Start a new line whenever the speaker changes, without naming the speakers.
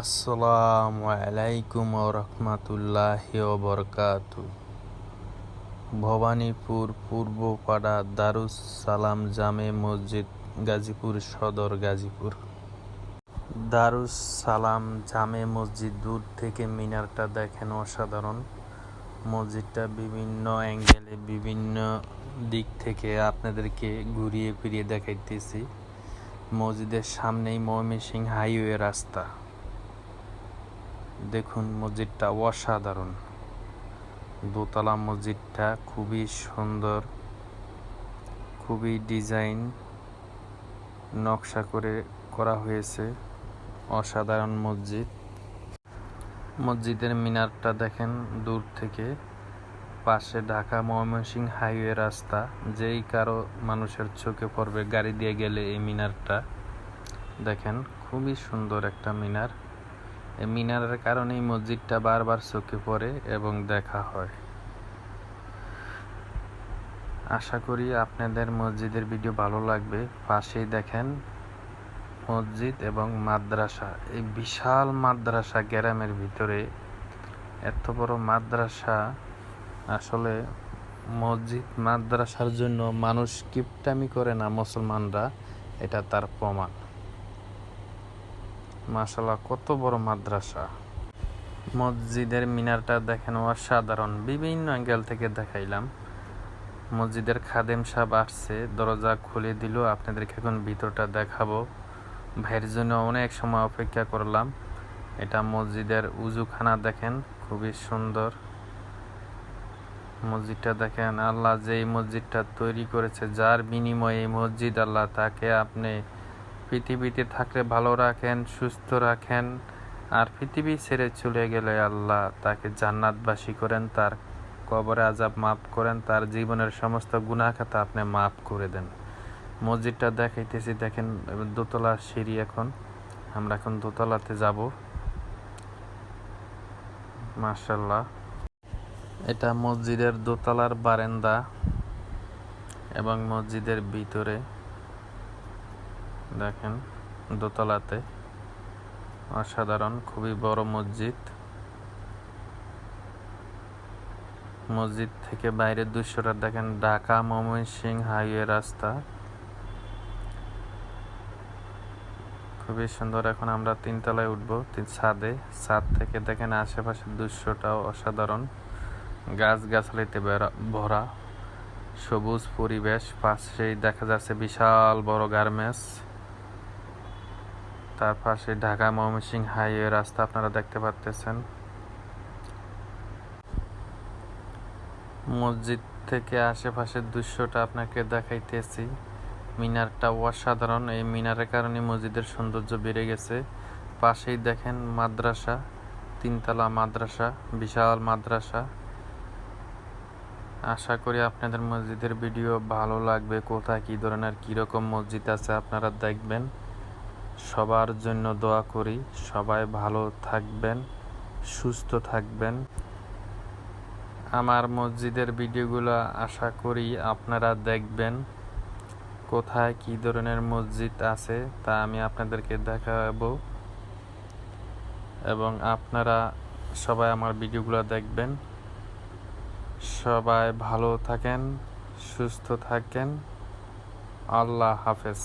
আসসালামু আলাইকুম রহমতুল্লাহ বরকাত ভবানীপুর পূর্বপাড়া দারুস সালাম জামে মসজিদ, গাজীপুর সদর গাজীপুর। দারুস সালাম জামে মসজিদ দূর থেকে মিনারটা দেখেন অসাধারণ। মসজিদটা বিভিন্ন অ্যাঙ্গেলে বিভিন্ন দিক থেকে আপনাদেরকে ঘুরিয়ে ফিরিয়ে দেখাইতেছি। মসজিদের সামনেই ময়মনসিং হাইওয়ে রাস্তা। দেখুন মসজিদটা অসাধারণ। দোতলা মসজিদটা খুবই সুন্দর, খুবই ডিজাইন, নকশা করে করা হয়েছে। অসাধারণ মসজিদ। মসজিদের মিনারটা দেখেন দূর থেকে, পাশে ঢাকা ময়মনসিং হাইওয়ে রাস্তা, যেই কারও মানুষের চোখে পড়বে, গাড়ি দিয়ে গেলে এই মিনারটা। দেখেন খুবই সুন্দর একটা মিনার। মিনারের কারণেই মসজিদটা বারবার চোখে পড়ে এবং দেখা হয়। আশা করি আপনাদের মসজিদের ভিডিও ভালো লাগবে। পাশেই দেখেন মসজিদ এবং মাদ্রাসা। এই বিশাল মাদ্রাসা গ্রামের ভিতরে এত বড় মাদ্রাসা, আসলে মসজিদ মাদ্রাসার জন্য মানুষ কিপটামি করে না মুসলমানরা, এটা তার প্রমাণ। মাশাল্লাহ কত বড় মাদ্রাসা। মসজিদের মিনারটা দেখেন অসাধারণ। বিভিন্ন অ্যাঙ্গেল থেকে দেখাইলাম। মসজিদের খাদেম সাহেব আসছে, দরজা খুলে দিল, আপনাদেরকে এখন ভিতরটা দেখাবো। ভাইয়ের জন্য অনেক সময় অপেক্ষা করলাম। এটা মসজিদের উজুখানা দেখেন, খুবই সুন্দর। মসজিদটা দেখেন, আল্লাহ যে মসজিদটা তৈরি করেছে, যার বিনিময়ে এই মসজিদ, আল্লাহ তাকে আপনি পৃথিবীতে থাকলে ভালো রাখেন, সুস্থ রাখেন। আর পৃথিবী ছেড়ে চলে গেলে আল্লাহ তাকে জান্নাতবাসী করেন, তার কবরে আজাব মাফ করেন, তার জীবনের সমস্ত গুণাখাতা আপনি মাফ করে দেন। মসজিদটা দেখাইতেছি, দেখেন দোতলা সিঁড়ি এখন। আমরা এখন দোতলাতে যাব। মার্শাল্লাহ এটা মসজিদের দোতলার বারেন্দা এবং মসজিদের ভিতরে দেখেন, দোতলাতে। অসাধারণ, খুবই বড় মসজিদ। মসজিদ থেকে বাইরের দৃশ্যটা দেখেন, ঢাকা ময়মনসিং হাইওয়ে রাস্তা। খুবই সুন্দর, এখন আমরা তিনতলায় উঠব, তিন ছাদে। ছাদ থেকে দেখেন আশেপাশের দৃশ্যটাও অসাধারণ। গাছ গাছালিতে ভরা। সবুজ পরিবেশ, পাশেই দেখা যাচ্ছে বিশাল বড় গার্মেন্টস। তার পাশে ঢাকা ময়মনসিং হাইওয়ে রাস্তা আপনারা দেখতে পাচ্তেছেন মসজিদ থেকে আশেপাশের দৃশ্যটা আপনাকে দেখাইতেছি। মিনারটা অসাধারণ। এই মিনারের কারণে মসজিদের সৌন্দর্য বেড়ে গেছে। পাশেই দেখেন মাদ্রাসা, তিনতলা মাদ্রাসা, বিশাল মাদ্রাসা। আশা করি আপনাদের মসজিদের ভিডিও ভালো লাগবে। কোথায়, কী ধরনের, কীরকম মসজিদ আছে আপনারা দেখবেন। সবার জন্য দোয়া করি। সবাই ভালো থাকবেন, সুস্থ থাকবেন। আমার মসজিদের ভিডিওগুলো আশা করি আপনারা দেখবেন। কোথায় কি ধরনের মসজিদ আছে তা আমি আপনাদেরকে দেখাবো। এবং আপনারা সবাই আমার ভিডিওগুলো দেখবেন। সবাই ভালো থাকেন, সুস্থ থাকেন। আল্লাহ হাফেজ।